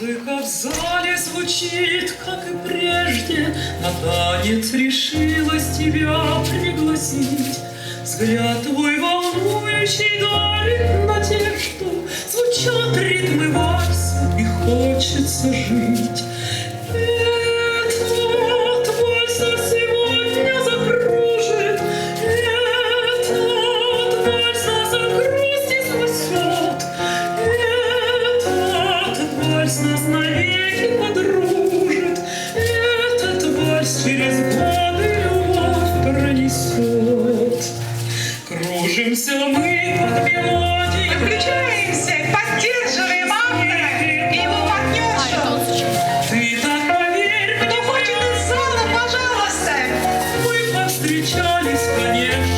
Музыка в зале звучит, как и прежде, На танец решилась тебя пригласить. Взгляд твой волнующий дарит надежду, Звучат ритмы вальса, и хочется жить. вальс нас навеки подружит, Этот вальс через годы любовь пронесет. Кружимся мы под мелодию. Подключаемся, поддерживаем автора и его партнершу. Ты так поверь, кто хочет из зала, пожалуйста. Мы повстречались, конечно.